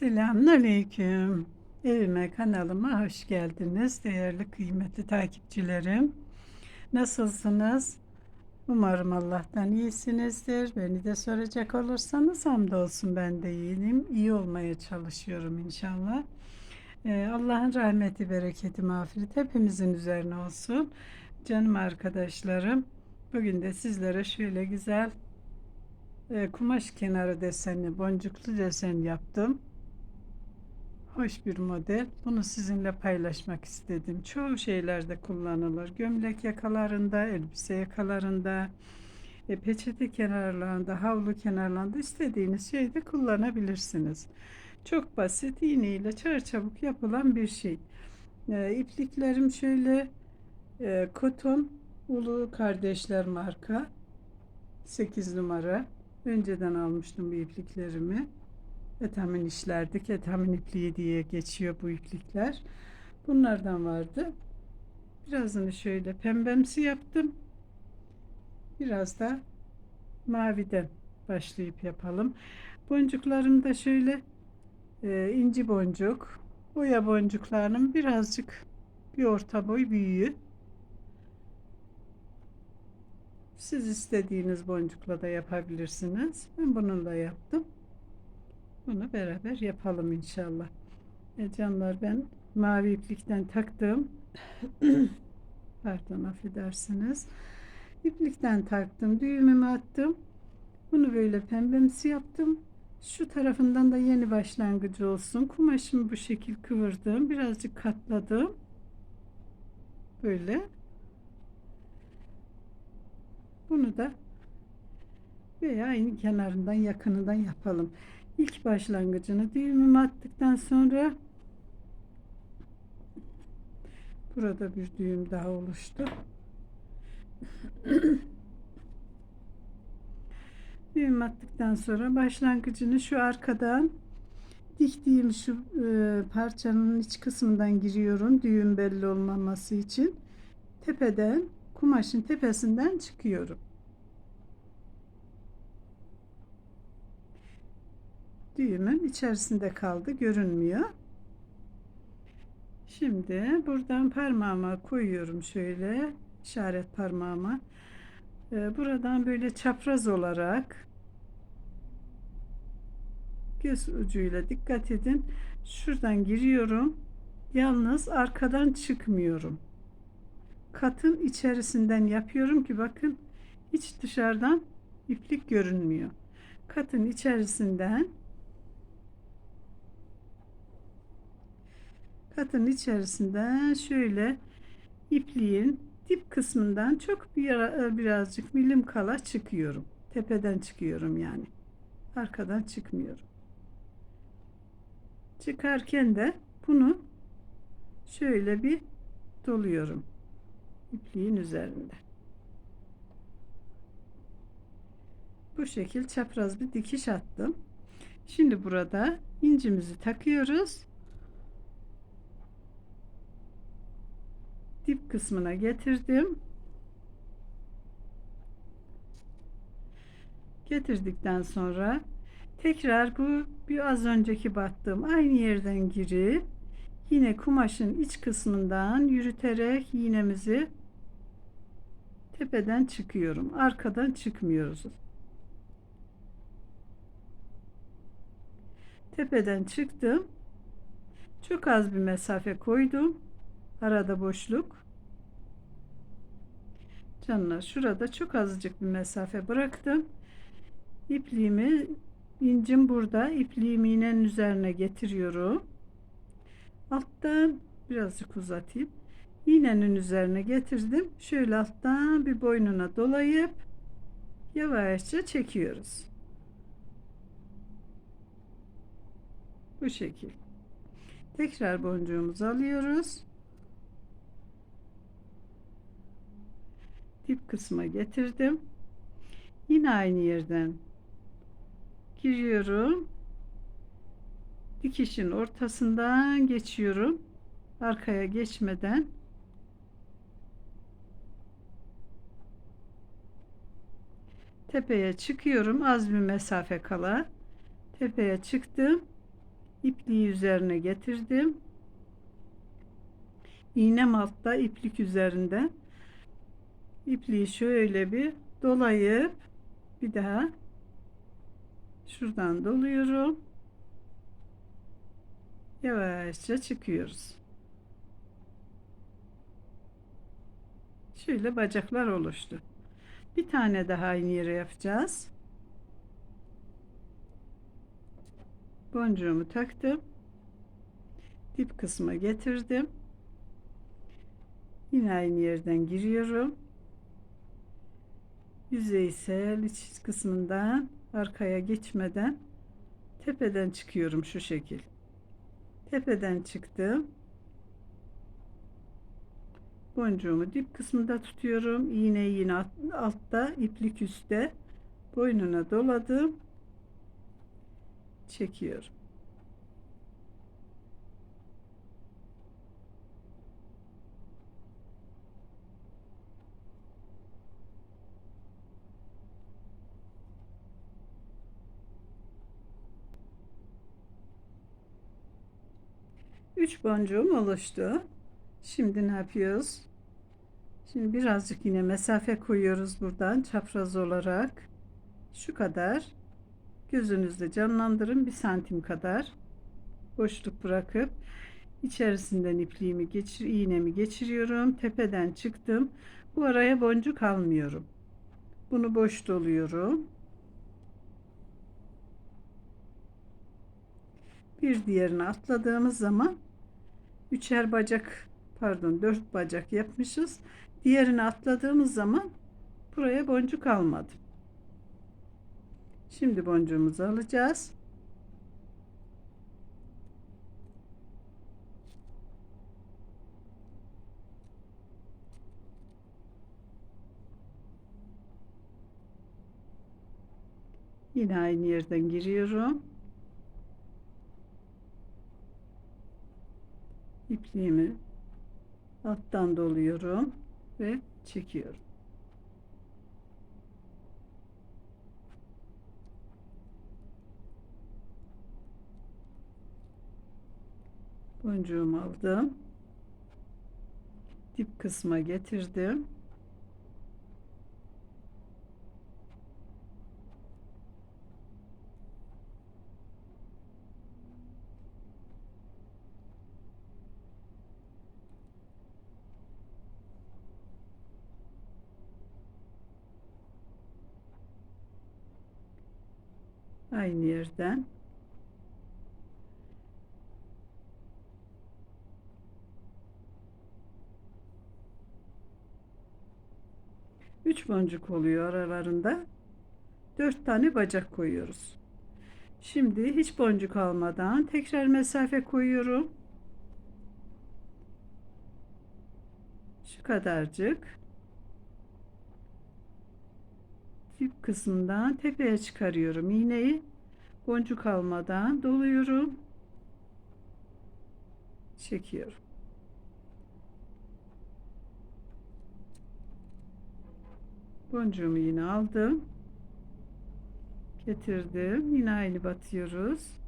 Selamünaleyküm. Evime kanalıma hoş geldiniz değerli kıymetli takipçilerim. Nasılsınız? Umarım Allah'tan iyisinizdir. Beni de soracak olursanız hamdolsun ben de iyiyim. İyi olmaya çalışıyorum inşallah. Ee, Allah'ın rahmeti, bereketi, mağfireti hepimizin üzerine olsun. Canım arkadaşlarım, bugün de sizlere şöyle güzel e, kumaş kenarı desenli, boncuklu desen yaptım. Hoş bir model. Bunu sizinle paylaşmak istedim. Çoğu şeylerde kullanılır. Gömlek yakalarında, elbise yakalarında, e, peçete kenarlarında, havlu kenarlarında istediğiniz şeyde kullanabilirsiniz. Çok basit, iğneyle çarçabuk yapılan bir şey. E, ipliklerim şöyle e, koton Ulu Kardeşler marka 8 numara. Önceden almıştım bu ipliklerimi. Etamin işlerdik. Etamin ipliği diye geçiyor bu iplikler. Bunlardan vardı. Birazını şöyle pembemsi yaptım. Biraz da maviden başlayıp yapalım. Boncuklarım da şöyle e, inci boncuk. Boya boncuklarının birazcık bir orta boy büyüğü. Siz istediğiniz boncukla da yapabilirsiniz. Ben bununla yaptım. Bunu beraber yapalım inşallah. E canlar ben mavi iplikten taktım. Pardon affedersiniz. İplikten taktım. Düğümümü attım. Bunu böyle pembemsi yaptım. Şu tarafından da yeni başlangıcı olsun. Kumaşımı bu şekil kıvırdım. Birazcık katladım. Böyle. Bunu da veya aynı kenarından yakınından yapalım. İlk başlangıcını düğümümü attıktan sonra burada bir düğüm daha oluştu. düğüm attıktan sonra başlangıcını şu arkadan diktiğim şu e, parçanın iç kısmından giriyorum düğüm belli olmaması için tepeden kumaşın tepesinden çıkıyorum. Düğümün içerisinde kaldı, görünmüyor. Şimdi buradan parmağıma koyuyorum şöyle işaret parmağıma. Ee, buradan böyle çapraz olarak göz ucuyla dikkat edin. Şuradan giriyorum. Yalnız arkadan çıkmıyorum katın içerisinden yapıyorum ki bakın hiç dışarıdan iplik görünmüyor. Katın içerisinden katın içerisinden şöyle ipliğin dip kısmından çok bir birazcık milim kala çıkıyorum. Tepeden çıkıyorum yani. Arkadan çıkmıyorum. Çıkarken de bunu şöyle bir doluyorum ipliğin üzerinde. Bu şekil çapraz bir dikiş attım. Şimdi burada incimizi takıyoruz. Kısmına getirdim. Getirdikten sonra tekrar bu bir az önceki battığım aynı yerden girip yine kumaşın iç kısmından yürüterek iğnemizi tepeden çıkıyorum. Arkadan çıkmıyoruz. Tepeden çıktım. Çok az bir mesafe koydum. Arada boşluk. Canlar şurada çok azıcık bir mesafe bıraktım. İpliğimi incim burada. İpliğimi iğnenin üzerine getiriyorum. Alttan birazcık uzatayım iğnenin üzerine getirdim. Şöyle alttan bir boynuna dolayıp yavaşça çekiyoruz. Bu şekil. Tekrar boncuğumuzu alıyoruz. Dip kısma getirdim. Yine aynı yerden giriyorum. Dikişin ortasından geçiyorum. Arkaya geçmeden Tepeye çıkıyorum. Az bir mesafe kala. Tepeye çıktım. ipliği üzerine getirdim. İğnem altta iplik üzerinde. İpliği şöyle bir dolayıp bir daha şuradan doluyorum. Yavaşça çıkıyoruz. Şöyle bacaklar oluştu. Bir tane daha aynı yere yapacağız. Boncuğumu taktım. Dip kısma getirdim. Yine aynı yerden giriyorum. Yüzeysel iç kısmından arkaya geçmeden tepeden çıkıyorum şu şekil. Tepeden çıktım. Boncuğumu dip kısmında tutuyorum. İğneyi yine altta, iplik üstte. Boynuna doladım. Çekiyorum. Üç boncuğum oluştu. Şimdi ne yapıyoruz? Şimdi birazcık yine mesafe koyuyoruz buradan çapraz olarak. Şu kadar. Gözünüzde canlandırın bir santim kadar. Boşluk bırakıp içerisinden ipliğimi geçir, iğnemi geçiriyorum. Tepeden çıktım. Bu araya boncuk almıyorum. Bunu boş doluyorum. Bir diğerini atladığımız zaman üçer bacak pardon dört bacak yapmışız. Diğerini atladığımız zaman buraya boncuk almadım. Şimdi boncuğumuzu alacağız. Yine aynı yerden giriyorum. İpliğimi alttan doluyorum ve çekiyorum. Boncuğumu aldım. Dip kısma getirdim. Aynı yerden. Üç boncuk oluyor aralarında. Dört tane bacak koyuyoruz. Şimdi hiç boncuk almadan tekrar mesafe koyuyorum. Şu kadarcık. Dip kısmından tepeye çıkarıyorum iğneyi boncuk almadan doluyorum. Çekiyorum. Boncuğumu yine aldım. Getirdim. Yine aynı batıyoruz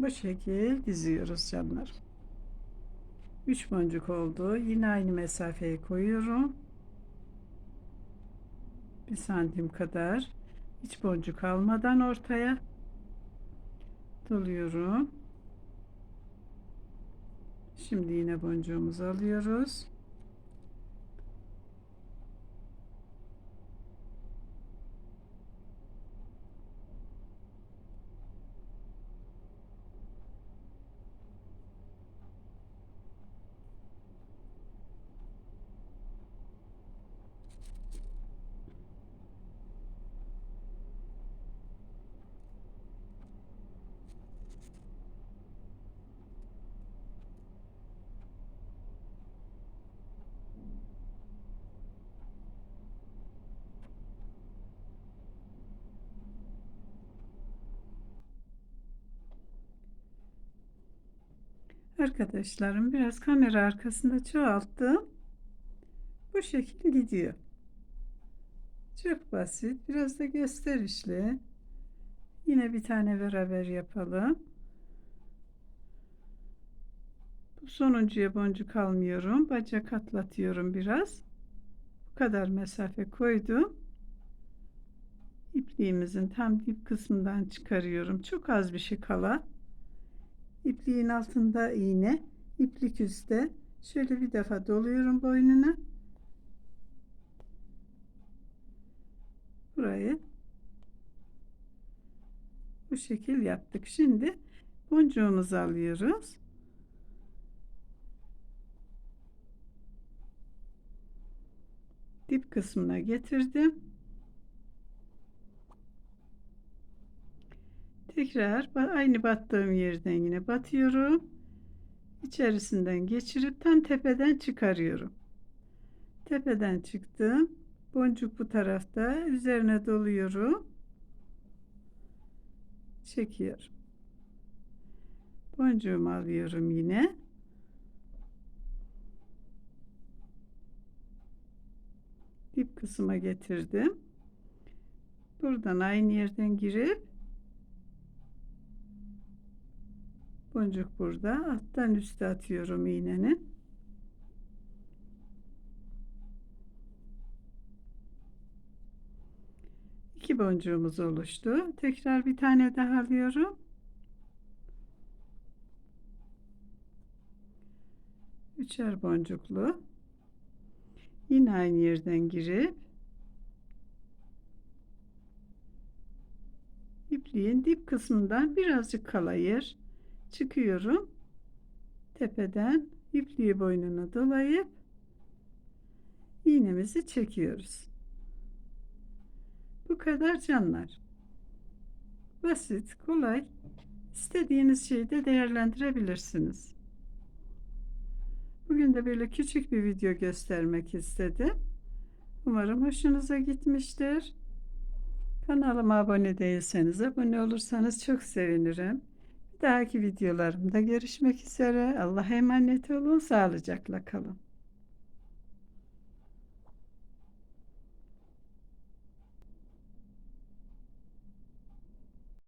Bu şekil diziyoruz canlar. 3 boncuk oldu. Yine aynı mesafeyi koyuyorum. 1 santim kadar hiç boncuk almadan ortaya doluyorum. Şimdi yine boncuğumuzu alıyoruz. Arkadaşlarım biraz kamera arkasında çoğalttım. Bu şekil gidiyor. Çok basit. Biraz da gösterişli. Yine bir tane beraber yapalım. Bu sonuncuya boncuk almıyorum. Bacak atlatıyorum biraz. Bu kadar mesafe koydum. İpliğimizin tam dip kısmından çıkarıyorum. Çok az bir şey kala. İpliğin altında iğne, iplik üstte. Şöyle bir defa doluyorum boynuna. Burayı bu şekil yaptık. Şimdi boncuğumuzu alıyoruz. Dip kısmına getirdim. Tekrar aynı battığım yerden yine batıyorum. İçerisinden geçirip tam tepeden çıkarıyorum. Tepeden çıktım. Boncuk bu tarafta. Üzerine doluyorum. Çekiyorum. Boncuğumu alıyorum yine. Dip kısma getirdim. Buradan aynı yerden girip boncuk burada. Alttan üste atıyorum iğnenin iki boncuğumuz oluştu. Tekrar bir tane daha alıyorum. Üçer boncuklu. Yine aynı yerden girip ipliğin dip kısmından birazcık kalayır çıkıyorum. Tepeden ipliği boynuna dolayıp iğnemizi çekiyoruz. Bu kadar canlar. Basit kolay. İstediğiniz şeyi de değerlendirebilirsiniz. Bugün de böyle küçük bir video göstermek istedim. Umarım hoşunuza gitmiştir. Kanalıma abone değilseniz abone olursanız çok sevinirim dahaki videolarımda görüşmek üzere. Allah'a emanet olun. Sağlıcakla kalın.